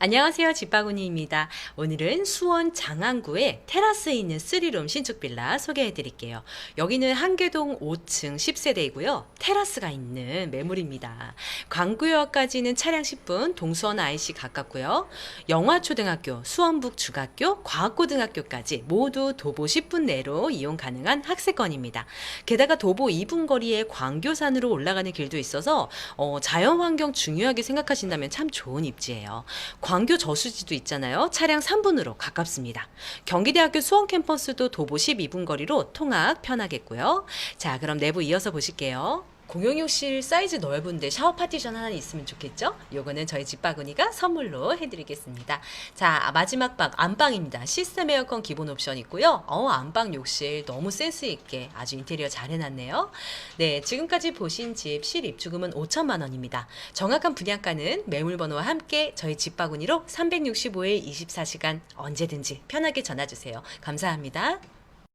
안녕하세요. 집바구니입니다. 오늘은 수원 장안구에 테라스에 있는 3룸 신축 빌라 소개해 드릴게요. 여기는 한계동 5층 10세대이고요. 테라스가 있는 매물입니다. 광구역까지는 차량 10분, 동수원 IC 가깝고요. 영화초등학교, 수원북 중학교, 과학고등학교까지 모두 도보 10분 내로 이용 가능한 학세권입니다. 게다가 도보 2분 거리에 광교산으로 올라가는 길도 있어서 어, 자연환경 중요하게 생각하신다면 참 좋은 입지예요. 광교 저수지도 있잖아요. 차량 3분으로 가깝습니다. 경기대학교 수원 캠퍼스도 도보 12분 거리로 통학 편하겠고요. 자, 그럼 내부 이어서 보실게요. 공용욕실 사이즈 넓은데 샤워 파티션 하나 있으면 좋겠죠? 요거는 저희 집 바구니가 선물로 해드리겠습니다. 자, 마지막 방, 안방입니다. 시스템 에어컨 기본 옵션 있고요. 어, 안방 욕실 너무 센스 있게 아주 인테리어 잘 해놨네요. 네, 지금까지 보신 집 실입주금은 5천만 원입니다. 정확한 분양가는 매물번호와 함께 저희 집 바구니로 365일 24시간 언제든지 편하게 전화주세요. 감사합니다.